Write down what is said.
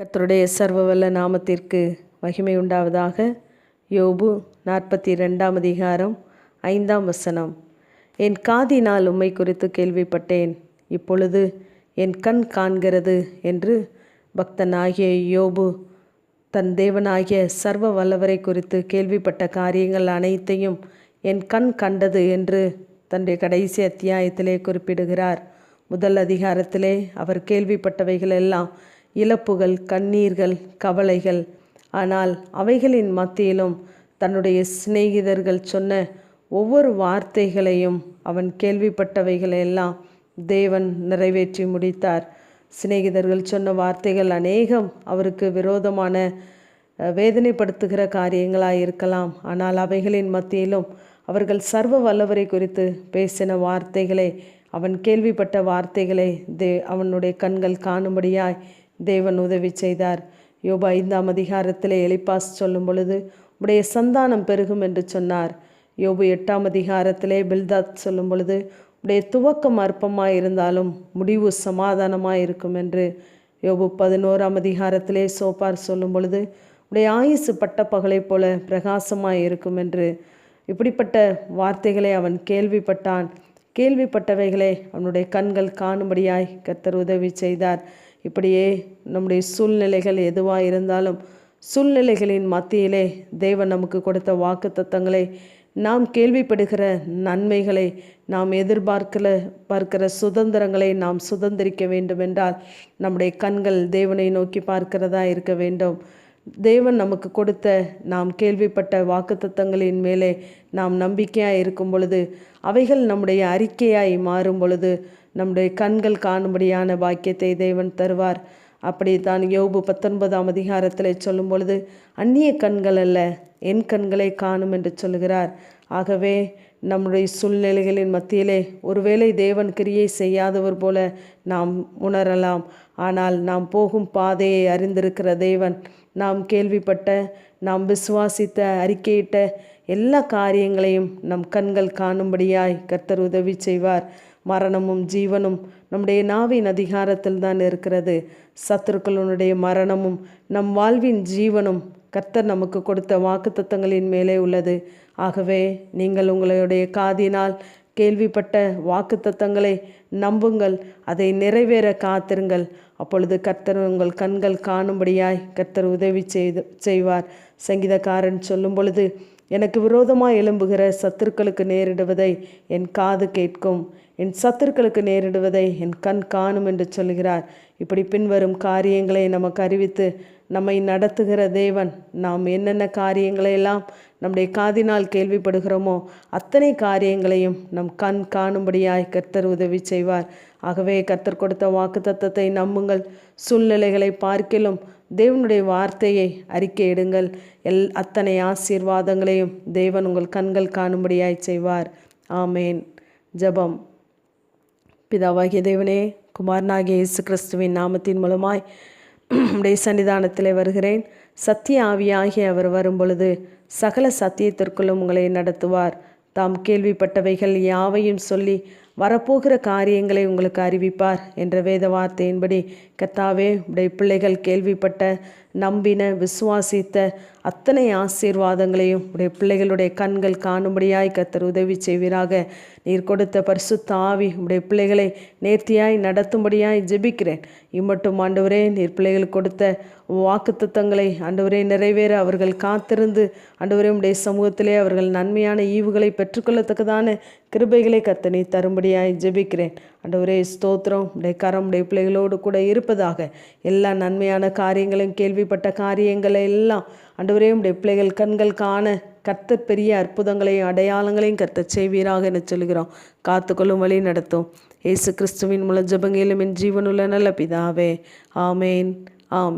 கத்தருடைய சர்வவல்ல நாமத்திற்கு மகிமை உண்டாவதாக. யோபு நாற்பத்தி ரெண்டாம் அதிகாரம் ஐந்தாம் வசனம். என் காதினால் உம்மை குறித்து கேள்விப்பட்டேன். இப்பொழுது என் கண் காண்கிறது என்று பக்தனாகிய யோபு தன் தேவனாகிய சர்வ வல்லவரை குறித்து கேள்விப்பட்ட காரியங்கள் அனைத்தையும் என் கண் கண்டது என்று தன்னுடைய கடைசி அத்தியாயத்திலே குறிப்பிடுகிறார். முதல் அதிகாரத்திலே அவர் கேள்விப்பட்டவைகள் எல்லாம் இழப்புகள் கண்ணீர்கள் கவலைகள். ஆனால் அவைகளின் மத்தியிலும் தன்னுடைய சிநேகிதர்கள் சொன்ன ஒவ்வொரு வார்த்தைகளையும் அவன் கேள்விப்பட்டவைகளெல்லாம் தேவன் நிறைவேற்றி முடித்தார். சிநேகிதர்கள் சொன்ன வார்த்தைகள் அநேகம் அவருக்கு விரோதமான வேதனைப்படுத்துகிற காரியங்களாக இருக்கலாம் ஆனால் அவைகளின் மத்தியிலும் அவர்கள் சர்வ வல்லவரை குறித்து பேசின வார்த்தைகளை அவன் கேள்விப்பட்ட வார்த்தைகளை தே அவனுடைய கண்கள் காணும்படியாய் தேவன் உதவி செய்தார். யோபு ஐந்தாம் அதிகாரத்தில் எலிப்பாஸ் சொல்லும் பொழுது உடைய சந்தானம் பெருகும் என்று சொன்னார். யோபு எட்டாம் அதிகாரத்திலே பில்தாத் சொல்லும் பொழுது உடைய துவக்கம் அற்பமாக இருந்தாலும் முடிவு சமாதானமாக இருக்கும் என்று. யோபு பதினோராம் அதிகாரத்திலே சோப்பார் சொல்லும் பொழுது உடைய ஆயுசு பட்ட பகலைப் போல பிரகாசமாக இருக்கும் என்று. இப்படிப்பட்ட வார்த்தைகளை அவன் கேள்விப்பட்டான். கேள்விப்பட்டவைகளை அவனுடைய கண்கள் காணும்படியாய் கத்தர் உதவி செய்தார். இப்படியே நம்முடைய சூழ்நிலைகள் எதுவாக இருந்தாலும் சூழ்நிலைகளின் மத்தியிலே தேவன் நமக்கு கொடுத்த வாக்கு தத்தங்களை நாம் கேள்விப்படுகிற நன்மைகளை நாம் எதிர்பார்க்கல பார்க்கிற சுதந்திரங்களை நாம் சுதந்திரிக்க வேண்டுமென்றால் நம்முடைய கண்கள் தேவனை நோக்கி பார்க்கிறதா இருக்க வேண்டும். தேவன் நமக்கு கொடுத்த நாம் கேள்விப்பட்ட வாக்குத்தத்தங்களின் மேலே நாம் நம்பிக்கையாக இருக்கும் பொழுது அவைகள் நம்முடைய அறிக்கையாய் மாறும் பொழுது நம்முடைய கண்கள் காணும்படியான பாக்கியத்தை தேவன் தருவார். அப்படி தான் யோபு பத்தொன்பதாம் அதிகாரத்தில் சொல்லும் பொழுது அந்நிய கண்கள் அல்ல என் கண்களை காணும் என்று சொல்கிறார் ஆகவே நம்முடைய சூழ்நிலைகளின் மத்தியிலே ஒருவேளை தேவன் கிரியை செய்யாதவர் போல நாம் உணரலாம். ஆனால் நாம் போகும் பாதையை அறிந்திருக்கிற தேவன் நாம் கேள்விப்பட்ட நாம் விசுவாசித்த அறிக்கையிட்ட எல்லா காரியங்களையும் நம் கண்கள் காணும்படியாய் கர்த்தர் உதவி செய்வார். மரணமும் ஜீவனும் நம்முடைய நாவின் அதிகாரத்தில் தான் இருக்கிறது. சத்துருக்களுடைய மரணமும் நம் வாழ்வின் ஜீவனும் கர்த்தர் நமக்கு கொடுத்த வாக்குத்தத்தங்களின் மேலே உள்ளது. ஆகவே நீங்கள் உங்களுடைய காதினால் கேள்விப்பட்ட வாக்குத்தத்தங்களை நம்புங்கள். அதை நிறைவேற காத்திருங்கள். அப்பொழுது கர்த்தர் உங்கள் கண்கள் காணும்படியாய் கர்த்தர் உதவி செய்து செய்வார். சங்கீதக்காரன் சொல்லும் பொழுது எனக்கு விரோதமாக எழும்புகிற சத்துருக்களுக்கு நேரிடுவதை என் காது கேட்கும். என் சத்துருக்களுக்கு நேரிடுவதை என் கண் காணும் என்று சொல்கிறார். இப்படி பின்வரும் காரியங்களை நமக்கு அறிவித்து நம்மை நடத்துகிற தேவன் நாம் என்னென்ன காரியங்களை எல்லாம் நம்முடைய காதினால் கேள்விப்படுகிறோமோ அத்தனை காரியங்களையும் நம் கண் காணும்படியாய் கர்த்தர் உதவி செய்வார். ஆகவே கர்த்தர் கொடுத்த வாக்குத்தத்தத்தை நம்புங்கள். சூழ்நிலைகளை பார்க்கிலும் தேவனுடைய வார்த்தையை அறிக்கையிடுங்கள் எல் அத்தனை ஆசீர்வாதங்களையும் தேவன் உங்கள் கண்கள் காணும்படியாய் செய்வார். ஆமேன். ஜெபம். பிதாவாகிய தேவனே குமாரனாகிய இயேசு கிறிஸ்துவின் நாமத்தின் மூலமாய் உடைய சன்னிதானத்தில் வருகிறேன். சத்திய ஆவியாகி அவர் வரும்பொழுது சகல சத்தியத்திற்குள்ளும் உங்களை நடத்துவார். தாம் கேள்விப்பட்டவைகள் யாவையும் சொல்லி வரப்போகிற காரியங்களை உங்களுக்கு அறிவிப்பார் என்ற வேத வார்த்தையின்படி கத்தாவே உடைய பிள்ளைகள் கேள்விப்பட்ட நம்பின விசுவாசித்த அத்தனை ஆசீர்வாதங்களையும் உடைய பிள்ளைகளுடைய கண்கள் காணும்படியாய் கத்தர் உதவி செய்வீராக. நீர் கொடுத்த பரிசு தாவி உடைய பிள்ளைகளை நேர்த்தியாய் நடத்தும்படியாய் ஜெபிக்கிறேன். இம்மட்டும் ஆண்டவரே நீர் பிள்ளைகள் கொடுத்த வாக்குத்தத்தங்களை ஆண்டவரே நிறைவேற அவர்கள் காத்திருந்து ஆண்டவரே உடைய சமூகத்திலே அவர்கள் நன்மையான ஈவுகளை பெற்றுக்கொள்ளத்தக்கதான கிருபைகளை கத்தனை தரும்படியாய் ஜெபிக்கிறேன். அண்டவரே ஸ்தோத்திரம். உடைய கரம் உடைய பிள்ளைகளோடு கூட இருப்பதாக. எல்லா நன்மையான காரியங்களையும் கேள்விப்பட்ட காரியங்களை எல்லாம் அண்டவரே உடைய பிள்ளைகள் கண்கள் காண கர்த்தர் பெரிய அற்புதங்களையும் அடையாளங்களையும் கர்த்தர் செய்வீராக என சொல்கிறோம் காத்துக்கொள்ளும் வழி நடத்தும். இயேசு கிறிஸ்துவின் மூலம் ஜெபங்கிலும் என் ஜீவனுள்ள நல்ல பிதாவே. ஆமேன். ஆமேன்.